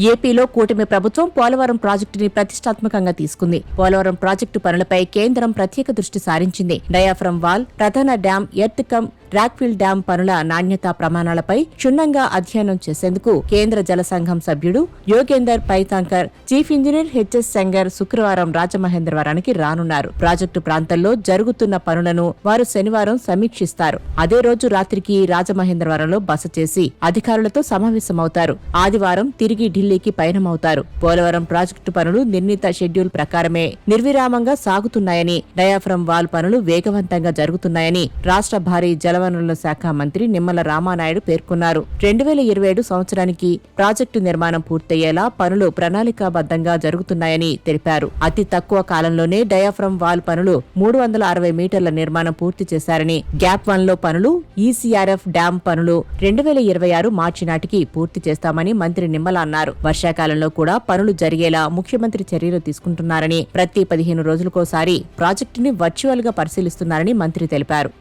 ఏపీలో కూటమి ప్రభుత్వం పోలవరం ప్రాజెక్టుని ప్రతిష్టాత్మకంగా తీసుకుంది. పోలవరం ప్రాజెక్టు పనులపై కేంద్రం ప్రత్యేక దృష్టి సారించింది. డయాఫ్రమ్ వాల్ ప్రధాన dam earth cum rockfill dam పనుల నాణ్యతా ప్రమాణాలపై క్షుణ్ణంగా అధ్యయనం చేసేందుకు కేంద్ర జల సంఘం సభ్యుడు Yogender Paithankar chief engineer H S Sengar శుక్రవారం రాజమహేంద్రవరానికి రానున్నారు. ప్రాజెక్టు ప్రాంతంలో జరుగుతున్న పనులను వారు శనివారం సమీక్షిస్తారు. అదే రోజు రాత్రికి రాజమహేంద్రవరంలో బస చేసి అధికారులతో సమావేశమవుతారు. ఆదివారం తిరిగి ఢిల్లీకి పయనమవుతారు. పోలవరం ప్రాజెక్టు పనులు నిర్ణీత షెడ్యూల్ ప్రకారమే నిర్విరామంగా సాగుతున్నాయని డయాఫ్రమ్ వాల్ పనులు వేగవంతంగా జరుగుతున్నాయని రాష్ట్ర భారీ జలవనరుల శాఖ మంత్రి నిమ్మల రామానాయుడు పేర్కొన్నారు. రెండు వేల ఇరవై ఏడు సంవత్సరానికి ప్రాజెక్టు నిర్మాణం పూర్తయ్యేలా పనులు ప్రణాళికాబద్ధంగా జరుగుతున్నాయని తెలిపారు. అతి తక్కువ కాలంలోనే డయాఫ్రమ్ వాల్ పనులు మూడు వందల అరవై మీటర్ల నిర్మాణం పూర్తి చేశారని గ్యాప్ వన్లో పనులు ఈసీఆర్ఎఫ్ డ్యాం పనులు రెండు వేల ఇరవై ఆరు మార్చి నాటికి పూర్తి చేస్తామని మంత్రి నిమ్మల అన్నారు. వర్షాకాలంలో కూడా పనులు జరిగేలా ముఖ్యమంత్రి చర్యలు తీసుకుంటున్నారని ప్రతి పదిహేను రోజులకోసారి ప్రాజెక్టుని వర్చువల్గా పరిశీలిస్తున్నారని మంత్రి తెలిపారు.